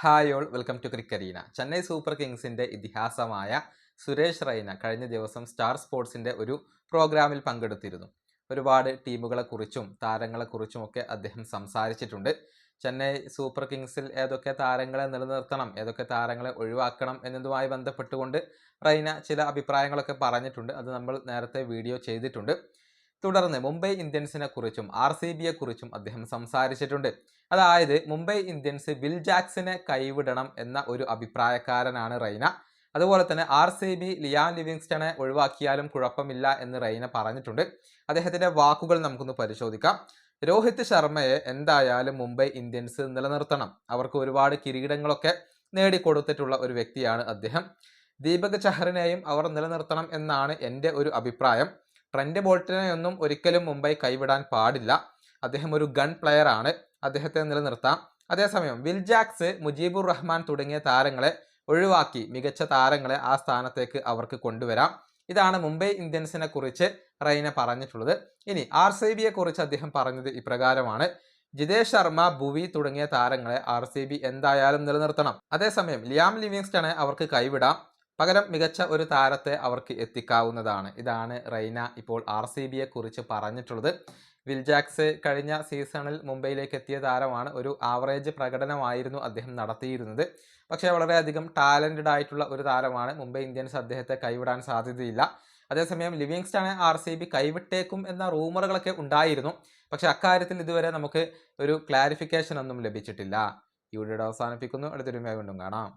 Hi all welcome to ക്രിക്കരീന Chennai super കിങ്സിന്റെ ഇതിഹാസമായ സുരേഷ് റൈന കഴിഞ്ഞ ദിവസം സ്റ്റാർ സ്പോർട്സിന്റെ ഒരു പ്രോഗ്രാമിൽ പങ്കെടുത്തിരുന്നു. ഒരുപാട് ടീമുകളെക്കുറിച്ചും താരങ്ങളെക്കുറിച്ചുമൊക്കെ ഒക്കെ അദ്ദേഹം സംസാരിച്ചിട്ടുണ്ട്. ചെന്നൈ സൂപ്പർ കിങ്സിൽ ഏതൊക്കെ താരങ്ങളെ നിലനിർത്തണം ഏതൊക്കെ താരങ്ങളെ ഒഴിവാക്കണം എന്നതുമായി ബന്ധപ്പെട്ടുകൊണ്ട് റൈന ചില അഭിപ്രായങ്ങളൊക്കെ പറഞ്ഞിട്ടുണ്ട്. അത് നമ്മൾ നേരത്തെ വീഡിയോ ചെയ്തിട്ടുണ്ട്. തുടർന്ന് മുംബൈ ഇന്ത്യൻസിനെ കുറിച്ചും ആർ സി ബിയെ കുറിച്ചും അദ്ദേഹം സംസാരിച്ചിട്ടുണ്ട്. അതായത് മുംബൈ ഇന്ത്യൻസ് വിൽ ജാക്സിനെ കൈവിടണം എന്ന ഒരു അഭിപ്രായക്കാരനാണ് റൈന അതുപോലെ തന്നെ ആർ സി ബി ലിയാൻ ലിവിങ്സ്റ്റണെ ഒഴിവാക്കിയാലും കുഴപ്പമില്ല എന്ന് റൈന പറഞ്ഞിട്ടുണ്ട്. അദ്ദേഹത്തിന്റെ വാക്കുകൾ നമുക്കൊന്ന് പരിശോധിക്കാം. രോഹിത് ശർമ്മയെ എന്തായാലും മുംബൈ ഇന്ത്യൻസ് നിലനിർത്തണം. അവർക്ക് ഒരുപാട് കിരീടങ്ങളൊക്കെ നേടിക്കൊടുത്തിട്ടുള്ള ഒരു വ്യക്തിയാണ് അദ്ദേഹം. ദീപക് ചഹറിനെയും അവർ നിലനിർത്തണം എന്നാണ് എന്റെ ഒരു അഭിപ്രായം. ട്രെൻഡ് ബോൾട്ടിനെയൊന്നും ഒരിക്കലും മുംബൈ കൈവിടാൻ പാടില്ല. അദ്ദേഹം ഒരു ഗൺ പ്ലെയർ ആണ്. അദ്ദേഹത്തെ നിലനിർത്താം. അതേസമയം വിൽ ജാക്സ് മുജീബുർ റഹ്മാൻ തുടങ്ങിയ താരങ്ങളെ ഒഴിവാക്കി മികച്ച താരങ്ങളെ ആ സ്ഥാനത്തേക്ക് അവർക്ക് കൊണ്ടുവരാം. ഇതാണ് മുംബൈ ഇന്ത്യൻസിനെ കുറിച്ച് റൈന പറഞ്ഞിട്ടുള്ളത്. ഇനി ആർ സി ബിയെ കുറിച്ച് അദ്ദേഹം പറഞ്ഞത് ഇപ്രകാരമാണ്. ജിതേഷ് ശർമ്മ ഭുവി തുടങ്ങിയ താരങ്ങളെ ആർ സി ബി എന്തായാലും നിലനിർത്തണം. അതേസമയം ലിയാം ലിവിങ്സ്റ്റണെ അവർക്ക് കൈവിടാം. പകരം മികച്ച ഒരു താരത്തെ അവർക്ക് എത്തിക്കാവുന്നതാണ്. ഇതാണ് റൈന ഇപ്പോൾ ആർ സി ബിയെ കുറിച്ച് പറഞ്ഞിട്ടുള്ളത്. വിൽജാക്സ് കഴിഞ്ഞ സീസണിൽ മുംബൈയിലേക്ക് എത്തിയ താരമാണ്. ഒരു ആവറേജ് പ്രകടനമായിരുന്നു അദ്ദേഹം നടത്തിയിരുന്നത്. പക്ഷേ വളരെയധികം ടാലന്റഡ് ആയിട്ടുള്ള ഒരു താരമാണ് മുംബൈ ഇന്ത്യൻസ്. അദ്ദേഹത്തെ കൈവിടാൻ സാധ്യതയില്ല. അതേസമയം ലിവിങ്സ്റ്റണെ ആർ സി ബി കൈവിട്ടേക്കും എന്ന റൂമറുകളൊക്കെ ഉണ്ടായിരുന്നു. പക്ഷേ അക്കാര്യത്തിൽ ഇതുവരെ നമുക്ക് ഒരു ക്ലാരിഫിക്കേഷൻ ഒന്നും ലഭിച്ചിട്ടില്ല. ഈ വീഡിയോ അവസാനിപ്പിക്കുന്നു. അടുത്തൊരുമയായി വീണ്ടും കാണാം.